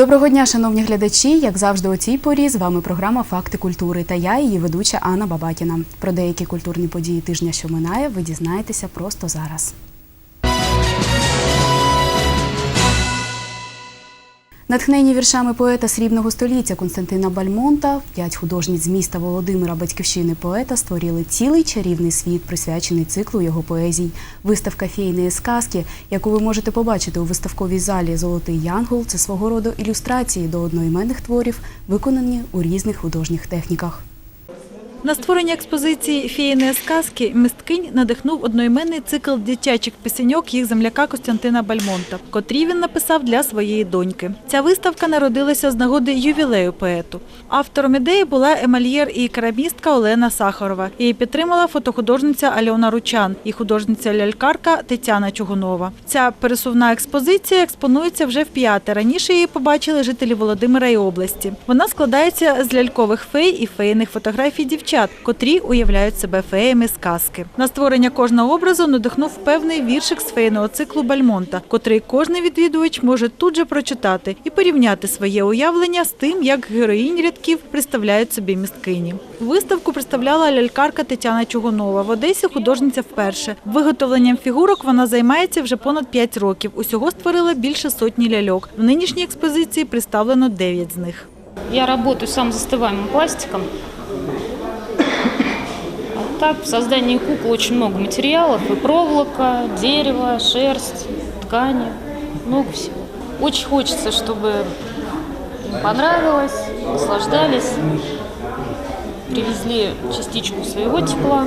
Доброго дня, шановні глядачі. Як завжди, у цій порі з вами програма Факти культури та я, її ведуча Анна Бабакіна. Про деякі культурні події тижня, що минає, ви дізнаєтеся просто зараз. Натхнені віршами поета срібного століття Константина Бальмонта, п'ять художниць з міста Володимира, батьківщини поета, створили цілий чарівний світ, присвячений циклу його поезій. Виставка фейної сказки, яку ви можете побачити у виставковій залі Золотий Янгол, це свого роду ілюстрації до одноіменних творів, виконані у різних художніх техніках. На створення експозиції «Феїни сказки» мисткинь надихнув одноіменний цикл дитячих пісеньок їх земляка Костянтина Бальмонта, котрі він написав для своєї доньки. Ця виставка народилася з нагоди ювілею поету. Автором ідеї була емальєр і керамістка Олена Сахарова. Її підтримала фотохудожниця Альона Ручан і художниця-лялькарка Тетяна Чугунова. Ця пересувна експозиція експонується вже вп'яте. Раніше її побачили жителі Володимира і області. Вона складається з лялькових фей і фейних фотографій дівчат, котрі уявляють себе феями сказки. На створення кожного образу надихнув певний віршик з фейного циклу Бальмонта, котрий кожний відвідувач може тут же прочитати і порівняти своє уявлення з тим, як героїнь рядків представляють собі місткині. Виставку представляла лялькарка Тетяна Чугунова. В Одесі художниця вперше. Виготовленням фігурок вона займається вже понад 5 років. Усього створила більше сотні ляльок. В нинішній експозиції представлено 9 з них. Я работаю сам застываемым пластиком. Так в создании куклы очень много материалов. И проволока, дерево, шерсть, ткани. Много всего. Очень хочется, чтобы им понравилось, наслаждались. Привезли частичку своего тепла.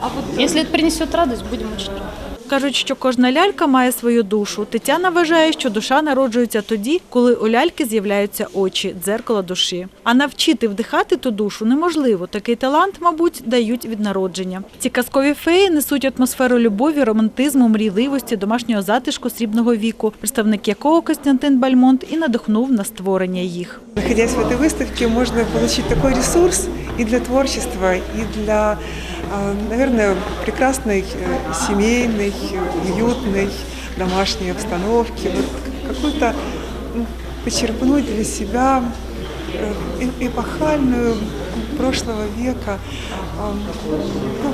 А вот если это принесет радость, будем очень рады. Кажуть, що кожна лялька має свою душу. Тетяна вважає, що душа народжується тоді, коли у ляльки з'являються очі, дзеркало душі. А навчити вдихати ту душу неможливо. Такий талант, мабуть, дають від народження. Ці казкові феї несуть атмосферу любові, романтизму, мрійливості, домашнього затишку срібного віку, представник якого Костянтин Бальмонт і надихнув на створення їх. Находясь в этой выставке, можно получить такой ресурс и для творчества, и для, а, наверное, прекрасной э, семейной, уютной домашней обстановки. Вот какую-то м, почерпнуть для себя э, э- эпохальную прошлого века а, ну,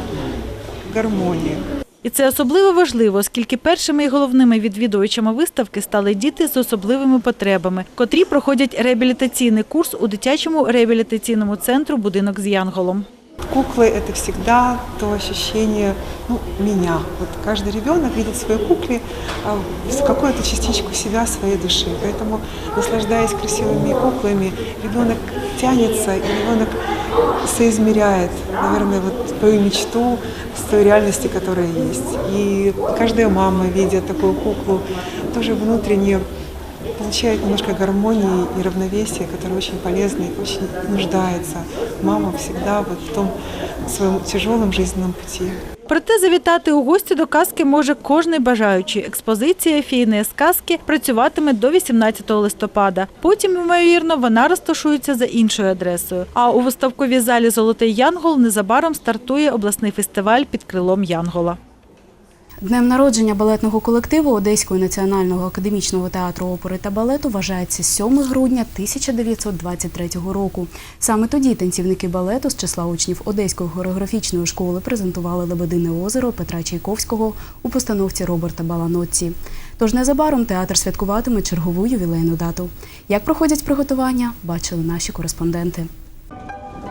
гармонию. І це особливо важливо, оскільки першими і головними відвідувачами виставки стали діти з особливими потребами, котрі проходять реабілітаційний курс у дитячому реабілітаційному центру Будинок з Янголом. Куклы – это всегда то ощущение ну, меня. Вот каждый ребенок видит в своей кукле а, какую-то частичку себя, своей души. Поэтому, наслаждаясь красивыми куклами, ребенок тянется, и ребенок соизмеряет, наверное, вот свою мечту с той реальности, которая есть. И каждая мама, видя такую куклу, тоже внутренне получает немножко гармонии и равновесия, которое очень полезно и очень нуждается мама всегда вот в том своем тяжелом жизненном пути. Проте завітати у гості до казки може кожний бажаючий. Експозиція фійної сказки працюватиме до 18 листопада. Потім, ймовірно, вона розташується за іншою адресою. А у виставковій залі Золотий Янгол незабаром стартує обласний фестиваль під крилом Янгола. Днем народження балетного колективу Одеського національного академічного театру опери та балету вважається 7 грудня 1923 року. Саме тоді танцівники балету з числа учнів Одеської хореографічної школи презентували Лебедине озеро Петра Чайковського у постановці Роберта Баланотці. Тож незабаром театр святкуватиме чергову ювілейну дату. Як проходять приготування, бачили наші кореспонденти.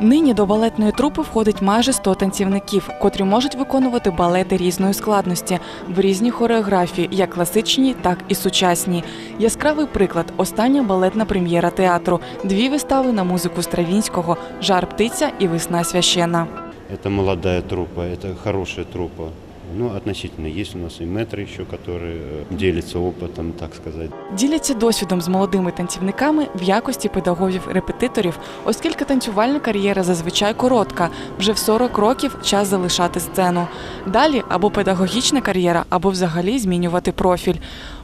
Нині до балетної трупи входить майже 100 танцівників, котрі можуть виконувати балети різної складності в різні хореографії, як класичні, так і сучасні. Яскравий приклад остання балетна прем'єра театру. Дві вистави на музику Стравінського Жар птиця і Весна священа. Це молода трупа, це хороша труппа. Ну, относительно. Есть у нас и метры еще, которые э, делятся опытом, так сказать. Діляться досвідом з молодими танцівниками в якості педагогів-репетиторів, оскільки танцювальна кар'єра зазвичай коротка, вже в 40 років час залишати сцену. Далі або педагогічна кар'єра, або взагалі змінювати профіль.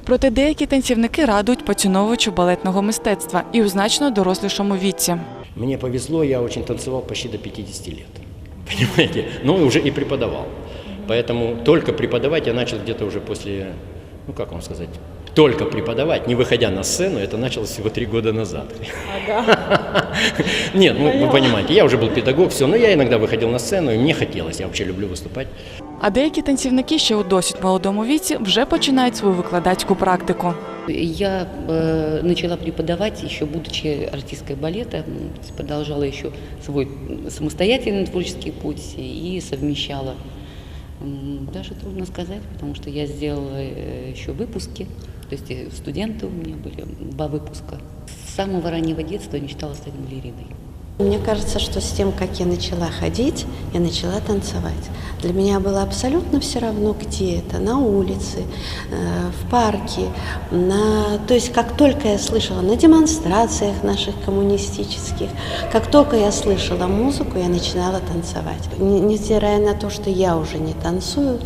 Проте деякі танцівники радують поціновувачу балетного мистецтва і у значно дорослішому віці. Мне повезло, я очень танцевал почти до 50 лет. Понимаете? Ну, и уже и преподавал. Поэтому только преподавать я начал где-то уже после, ну как вам сказать, только преподавать, не выходя на сцену, это началось всего три года назад. Нет, ну вы понимаете, я уже был педагог, все, но я иногда выходил на сцену, и мне хотелось, я вообще люблю выступать. А деякі танцівники ще у досить молодому віці вже починають свою викладацьку практику. Я э, начала преподавать еще будучи артисткой балета, м, то есть продолжала еще свой м, самостоятельный творческий путь и совмещала. М, Даже трудно сказать, потому что я сделала э, еще выпуски, то есть э, студенты у меня были, два выпуска. С самого раннего детства я мечтала стать балериной. Мне кажется, что с тем, как я начала ходить, я начала танцевать. Для меня было абсолютно все равно, где это, на улице, э, в парке, на... то есть как только я слышала на демонстрациях наших коммунистических, как только я слышала музыку, я начинала танцевать. Не- Невзирая на то, что я уже не танцую,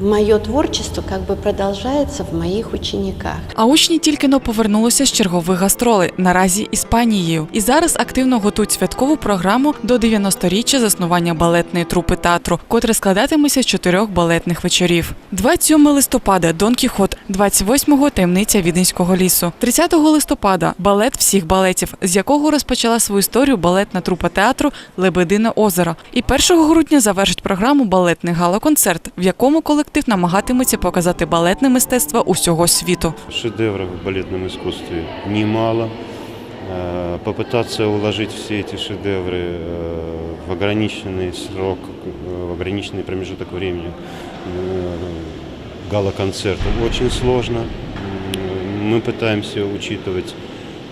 мое творчество как бы продолжается в моих учениках. А учні тільки но повернулися з чергових гастролей, наразі Іспанією, і зараз активно готують святкову програму до 90-річчя заснування балетної трупи театру, котре складатиметься з чотирьох балетних вечорів. 27 листопада Дон Кіхот, 28-го таємниця Віденського лісу, 30 листопада балет всіх балетів, з якого розпочала свою історію балетна трупа театру Лебедине озеро. І 1 грудня завершить програму балетний гала-концерт, в якому колектив намагатиметься показати балетне мистецтво усього світу. Шедевров в балетном искусстве немало. Э, Попытаться уложить все эти шедевры э, в ограниченный срок, э, в ограниченный промежуток времени э, гала-концерта очень сложно. М, Мы пытаемся учитывать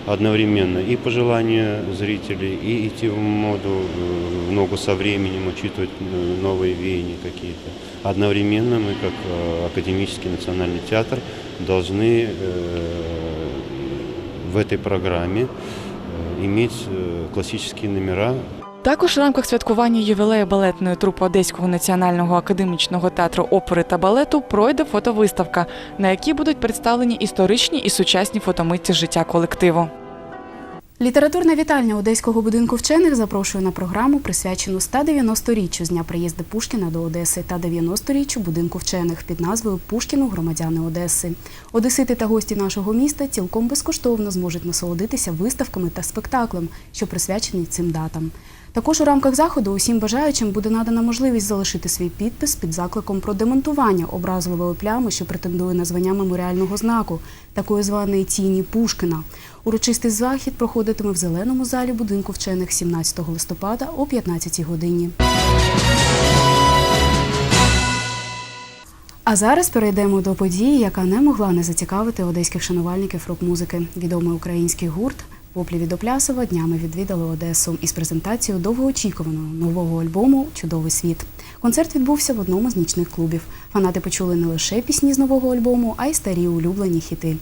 одновременно и пожелания зрителей, и идти в моду, э, в ногу со временем, учитывать э, новые веяния какие-то. Одновременно мы, как э, академический национальный театр, должны э, в этой программе э, иметь э, классические номера, також в рамках святкування ювілею балетної трупи Одеського національного академічного театру опери та балету пройде фотовиставка, на якій будуть представлені історичні і сучасні фотомитці життя колективу. Літературна вітальня Одеського будинку вчених запрошує на програму, присвячену 190-річчю з дня приїзду Пушкіна до Одеси та 90-річчю будинку вчених під назвою Пушкіну громадяни Одеси. Одесити та гості нашого міста цілком безкоштовно зможуть насолодитися виставками та спектаклем, що присвячені цим датам. Також у рамках заходу усім бажаючим буде надана можливість залишити свій підпис під закликом про демонтування образливої плями, що претендує на звання меморіального знаку, такої званої тіні Пушкіна. Урочистий захід проходитиме в зеленому залі будинку вчених 17 листопада о 15 годині. А зараз перейдемо до події, яка не могла не зацікавити одеських шанувальників рок-музики. Відомий український гурт Поплі від Оплясова днями відвідали Одесу із презентацією довгоочікуваного нового альбому Чудовий світ. Концерт відбувся в одному з нічних клубів. Фанати почули не лише пісні з нового альбому, а й старі улюблені хіти.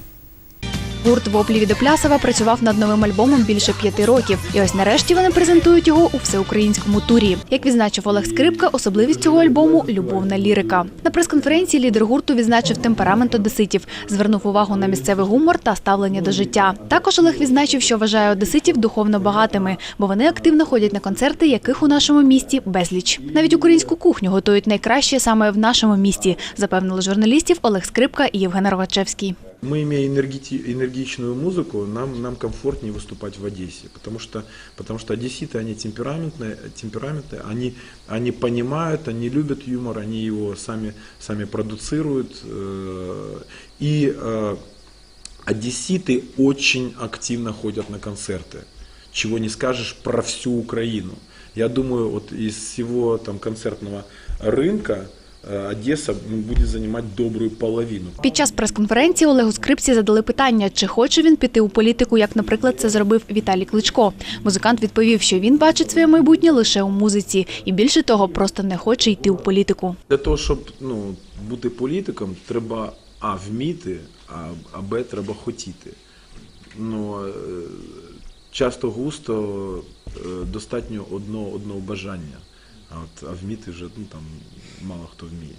Гурт Воплі від Оплясова працював над новим альбомом більше п'яти років, і ось нарешті вони презентують його у всеукраїнському турі. Як відзначив Олег Скрипка, особливість цього альбому любовна лірика. На прес-конференції лідер гурту відзначив темперамент одеситів, звернув увагу на місцевий гумор та ставлення до життя. Також Олег відзначив, що вважає одеситів духовно багатими, бо вони активно ходять на концерти, яких у нашому місті безліч. Навіть українську кухню готують найкраще саме в нашому місті, запевнили журналістів Олег Скрипка і Євген Рогачевський. Мы, имея энергити- энергичную музыку, нам, нам комфортнее выступать в Одессе, потому что, потому что одесситы, они темпераментные, темпераментные они, они понимают, они любят юмор, они его сами, сами продуцируют. э, И э, одесситы очень активно ходят на концерты, чего не скажешь про всю Украину. Я думаю, вот из всего там концертного рынка Одесса м, будет занимать добрую половину. Під час прес-конференції Олегу Скрипці задали питання, чи хоче він піти у політику, як, наприклад, це зробив Віталій Кличко. Музикант відповів, що він бачить своє майбутнє лише у музиці, і більше того, просто не хоче йти у політику. Для того, щоб ну, бути політиком, треба А вміти, а, а Б треба хотіти. Ну, е, часто густо е, достатньо одного, одного бажання, а, от, а вміти вже ну, там, мало хто вміє.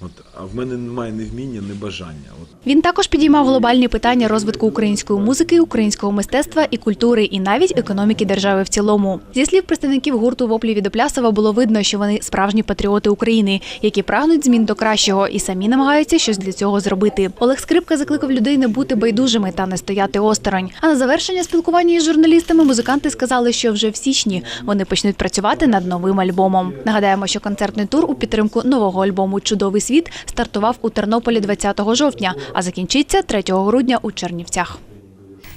От, а в мене немає ні вміння, ні бажання. От Він також підіймав глобальні питання розвитку української музики, українського мистецтва і культури, і навіть економіки держави в цілому. Зі слів представників гурту воплі від Оплясова було видно, що вони справжні патріоти України, які прагнуть змін до кращого і самі намагаються щось для цього зробити. Олег Скрипка закликав людей не бути байдужими та не стояти осторонь. А на завершення спілкування із журналістами музиканти сказали, що вже в січні вони почнуть працювати над новим альбомом. Нагадаємо, що концертний тур у підтримку нового альбому Чудовий світ стартував у Тернополі 20 жовтня, а закінчиться 3 грудня у Чернівцях.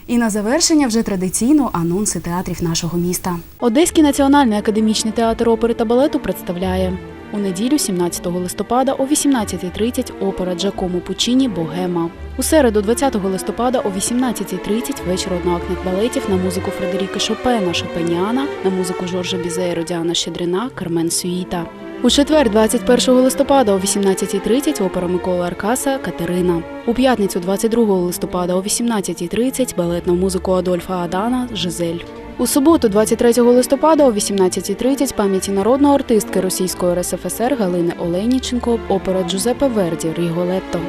І на завершення вже традиційно анонси театрів нашого міста. Одеський національний академічний театр опери та балету представляє у неділю, 17 листопада о 18.30 опера Джакомо Пучіні Богема. У середу, 20 листопада о 18.30 вечір одноактних балетів на музику Фредеріки Шопена Шопеніана, на музику Жоржа Бізеєру Діана Щедрина, Кармен Сюїта. У четвер, 21 листопада о 18.30 опера Миколи Аркаса Катерина. У п'ятницю, 22 листопада о 18.30 балет на музику Адольфа Адана Жизель. У суботу, 23 листопада о 18.30 пам'яті народної артистки Російської РСФСР Галини Оленіченко опера Джузепе Верді Ріголетто.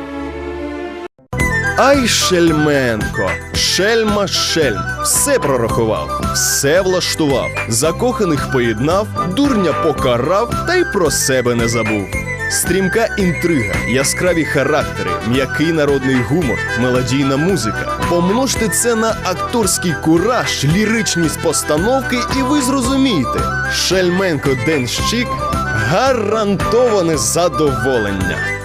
Ай Шельменко, шельма шельм, все прорахував, все влаштував, закоханих поєднав, дурня покарав та й про себе не забув. Стрімка інтрига, яскраві характери, м'який народний гумор, мелодійна музика. Помножте це на акторський кураж, ліричність постановки, і ви зрозумієте, Шельменко Денщик гарантоване задоволення.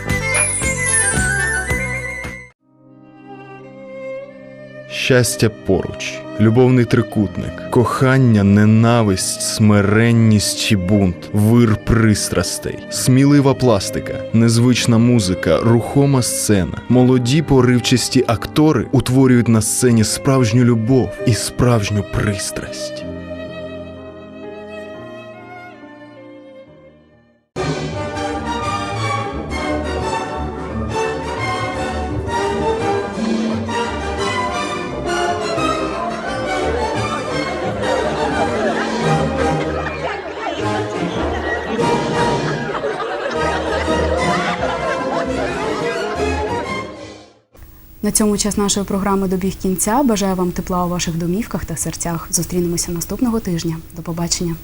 Щастя поруч, любовний трикутник, кохання, ненависть, смиренність чи бунт, вир пристрастей, смілива пластика, незвична музика, рухома сцена, молоді поривчасті актори утворюють на сцені справжню любов і справжню пристрасть. На цьому час нашої програми добіг кінця. Бажаю вам тепла у ваших домівках та серцях. Зустрінемося наступного тижня. До побачення.